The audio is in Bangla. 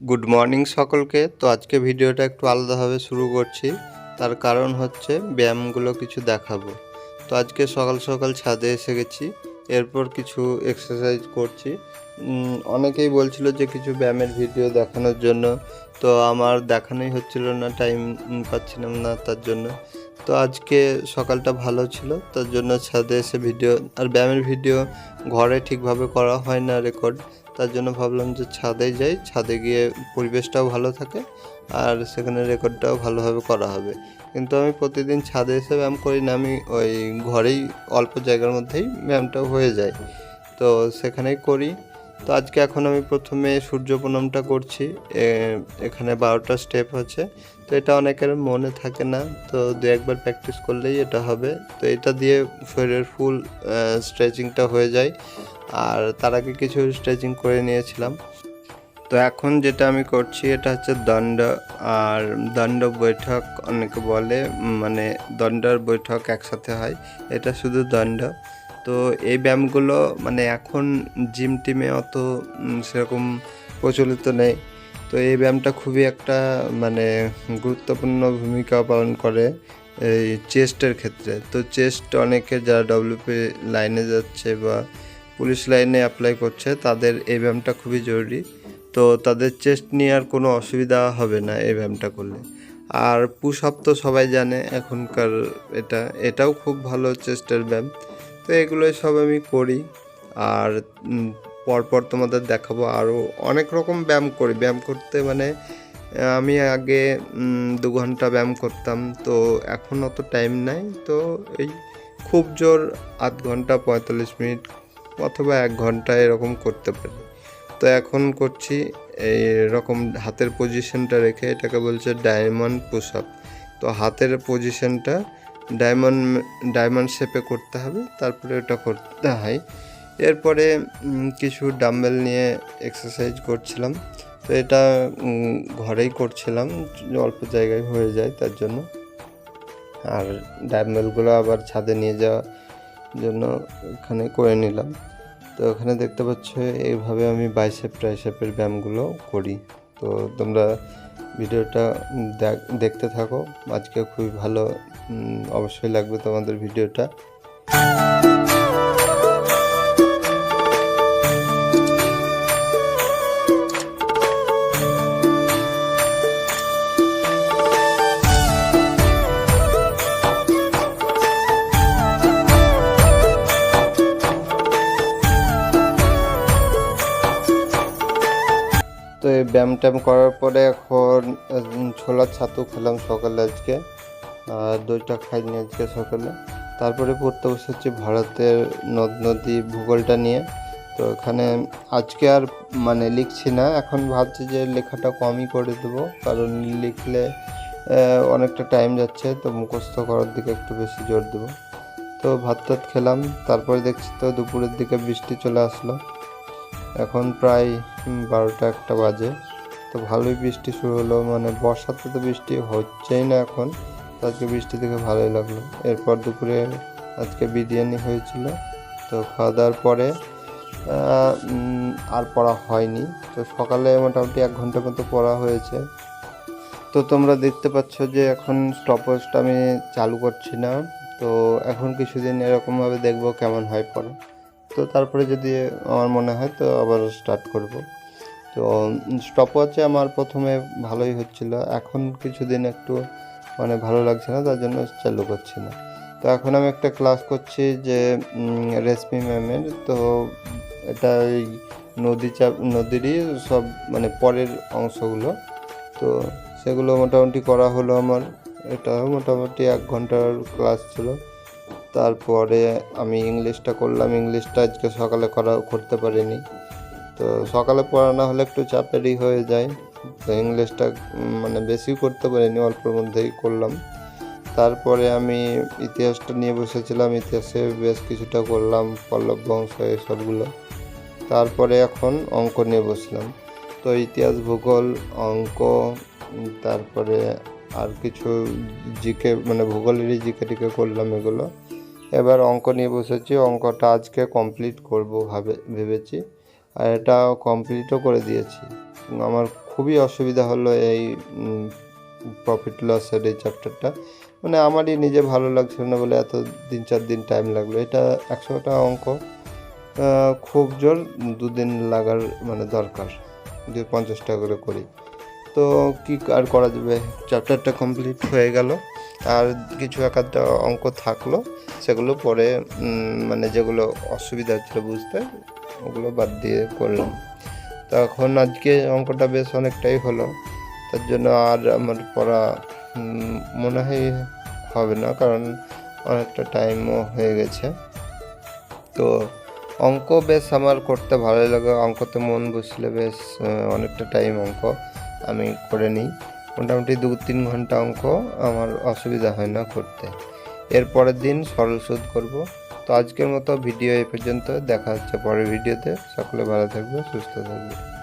গুড মর্নিং সকলকে। তো আজকে ভিডিওটা একটু আলাদাভাবে শুরু করছি। তার কারণ হচ্ছে ব্যায়ামগুলো কিছু দেখাবো। তো আজকে সকাল সকাল ছাদে এসে গেছি। এরপর কিছু এক্সারসাইজ করছি। অনেকেই বলছিল যে কিছু ব্যায়ামের ভিডিও দেখানোর জন্য। তো আমার দেখানোই হচ্ছিল না টাইম পাচ্ছিলাম না তার জন্য। তো আজকে সকালটা ভালো ছিল, তার জন্য ছাদে এসে ভিডিও, আর ব্যায়ামের ভিডিও ঘরে ঠিকভাবে করা হয় না রেকর্ড তার জন্য ভাবলাম যে ছাদে যাই। ছাদে গিয়ে পরিবেশটাও ভালো থাকে আর সেখানে রেকর্ডটাও ভালোভাবে করা হবে। কিন্তু আমি প্রতিদিন ছাদে এসে ব্যায়াম করি না, আমি ওই ঘরেই অল্প জায়গার মধ্যেই ব্যায়ামটা হয়ে যায়। তো সেখানেই করি। তো আজকে এখন আমি প্রথমে সূর্য প্রণামটা করছি। এখানে বারোটা স্টেপ আছে। তো এটা অনেকের মনে থাকে না, তো দু একবার প্র্যাকটিস করলেই এটা হবে। তো এটা দিয়ে শরীরের ফুল স্ট্রেচিংটা হয়ে যায়। আর তার আগে কিছু স্ট্রেচিং করে নিয়েছিলাম। তো এখন যেটা আমি করছি, এটা হচ্ছে দণ্ড। আর দণ্ড বৈঠক অনেকে বলে মানে দণ্ড বৈঠক একসাথে হয়। এটা শুধু দণ্ড। তো এই ব্যায়ামগুলো মানে এখন জিম টিমে অত সেরকম প্রচলিত নেই। তো এই ব্যায়ামটা খুবই একটা মানে গুরুত্বপূর্ণ ভূমিকা পালন করে এই চেস্টের ক্ষেত্রে। তো চেস্ট অনেকে যারা ডব্লিউপি লাইনে যাচ্ছে বা পুলিশ লাইনে অ্যাপ্লাই করছে, তাদের এই ব্যায়ামটা খুবই জরুরি। তো তাদের চেস্ট নিয়ে আর কোনো অসুবিধা হবে না এই ব্যায়ামটা করলে। আর পুশ আপ তো সবাই জানে এখনকার এটা। এটাও খুব ভালো চেস্টের ব্যায়াম। তো এগুলোই সব আমি করি। আর পরপর তোমাদের দেখাবো আরও অনেক রকম ব্যায়াম করি। ব্যায়াম করতে মানে আমি আগে দু ঘণ্টা ব্যায়াম করতাম। তো এখন অত টাইম নাই। তো এই খুব জোর আধ ঘণ্টা, পঁয়তাল্লিশ মিনিট অথবা এক ঘণ্টা এরকম করতে পারি। তো এখন করছি এই রকম হাতের পজিশনটা রেখে এটাকে বলছে ডায়মন্ড পুশ আপ তো হাতের পজিশনটা ডায়মন্ড ডায়মন্ড শেপে করতে হবে, তারপরে ওটা করতে হয়। এরপরে কিছু ডাম্বেল নিয়ে এক্সারসাইজ করছিলাম। তো এটা ঘরেই করছিলাম, অল্প জায়গায় হয়ে যায় তার জন্য। আর ডাম্বেলগুলো আবার ছাদে নিয়ে যাওয়ার জন্য এখানে করে নিলাম। তো এখানে দেখতে পাচ্ছ, এইভাবে আমি বাইসেপ ট্রাইসেপের ব্যায়ামগুলো করি। তো তোমরা ভিডিওটা দেখ- দেখতে থাকো। আজকে খুবই ভালো অবশ্যই লাগবে তোমাদের ভিডিওটা। তো এই ব্যায়াম ট্যায়াম করার পরে এখন ছোলার ছাতু খেলাম সকালে আজকে, আর দইটা খাইনি আজকে সকালে। তারপরে পড়তে বসেছি ভারতের নদ নদী ভূগোলটা নিয়ে। তো এখানে আজকে আর মানে লিখছি না, এখন ভাবছি যে লেখাটা কমই করে দেবো, কারণ লিখলে অনেকটা টাইম যাচ্ছে, তো মুখস্থ করার দিকে একটু বেশি জোর দেবো। তো ভাত টাত খেলাম, তারপরে দেখছি তো দুপুরের দিকে বৃষ্টি চলে আসলো। এখন প্রায় বারোটা একটা বাজে। তো ভালোই বৃষ্টি শুরু হলো মানে বর্ষাতে তো বৃষ্টি হচ্ছেই না এখন। আজকে বৃষ্টি দেখে ভালোই লাগল। এরপর দুপুরে আজকে বিরিয়ানি হয়েছিল। তো খাওয়া দাওয়ার পরে আর পড়া হয়নি। তো সকালে মোটামুটি এক ঘণ্টা মতো পড়া হয়েছে। তো তোমরা দেখতে পাচ্ছ যে এখন স্টপওয়াচটা আমি চালু করছি না। তো এখন কিছুদিন এরকমভাবে দেখব কেমন হয় পড়া তো তারপরে যদি আমার মনে হয় তো আবার স্টার্ট করব। তো স্টপওয়াচে আমার প্রথমে ভালোই হচ্ছিল। এখন কিছুদিন একটু মানে ভালো লাগছে না, তার জন্য চালু করছি না। তো এখন আমি একটা ক্লাস করছি যে রেশমি ম্যামের তো এটা ওই নদী চাপ, নদীরই সব মানে পরের অংশগুলো। তো সেগুলো মোটামুটি করা হলো আমার। এটা মোটামুটি এক ঘণ্টার ক্লাস ছিল। তারপরে আমি ইংলিশটা করলাম। ইংলিশটা আজকে সকালে করা, করতে পারিনি। তো সকালে পড়া না হলে একটু চাপেরই হয়ে যায়। তো ইংলিশটা মানে বেশি করতে পারিনি, অল্পের মধ্যেই করলাম। তারপরে আমি ইতিহাসটা নিয়ে বসেছিলাম। ইতিহাসে বেশ কিছুটা করলাম, পল্লব বংশ এসবগুলো। তারপরে এখন অঙ্ক নিয়ে বসলাম। তো ইতিহাস, ভূগোল, অঙ্ক, তারপরে আর কিছু জিকে মানে ভূগোলেরই জিকে টিকে করলাম এগুলো। এবার অঙ্ক নিয়ে বসেছি, অঙ্কটা আজকে কমপ্লিট করব ভাবে, ভেবেছি। আর এটা কমপ্লিটও করে দিয়েছি। আমার খুবই অসুবিধা হলো এই প্রফিট লসের এই চ্যাপ্টারটা মানে আমারই নিজে ভালো লাগছিল না বলে এত দিন, চার দিন টাইম লাগল। এটা একশোটা অঙ্ক খুব জোর দুদিন লাগার মানে দরকার, যদি পঞ্চাশ টাকা করে করি। তো কী আর করা যাবে? চ্যাপ্টারটা কমপ্লিট হয়ে গেল। আর কিছু এক আধটা অঙ্ক থাকল, সেগুলো পরে মানে যেগুলো অসুবিধা হচ্ছিল বুঝতে, ওগুলো বাদ দিয়ে করলাম। তখন আজকে অঙ্কটা বেশ অনেকটাই হলো, তার জন্য আর আমার পড়া মনে হয় হবে না, কারণ অনেকটা টাইমও হয়ে গেছে। তো অঙ্ক বেশ আমার করতে ভালোই লাগে, অঙ্কতে মন বসলে বেশ, অনেকটা টাইম অঙ্ক আমি করে নিই। মোটামুটি দু তিন ঘণ্টা অঙ্ক আমার অসুবিধা হয় না করতে। এর পরের দিন সরল সুদ করব। তো আজকের মতো ভিডিও এ পর্যন্ত। দেখা হচ্ছে পরের ভিডিওতে। সকলে ভালো থাকবে, সুস্থ থাকবে।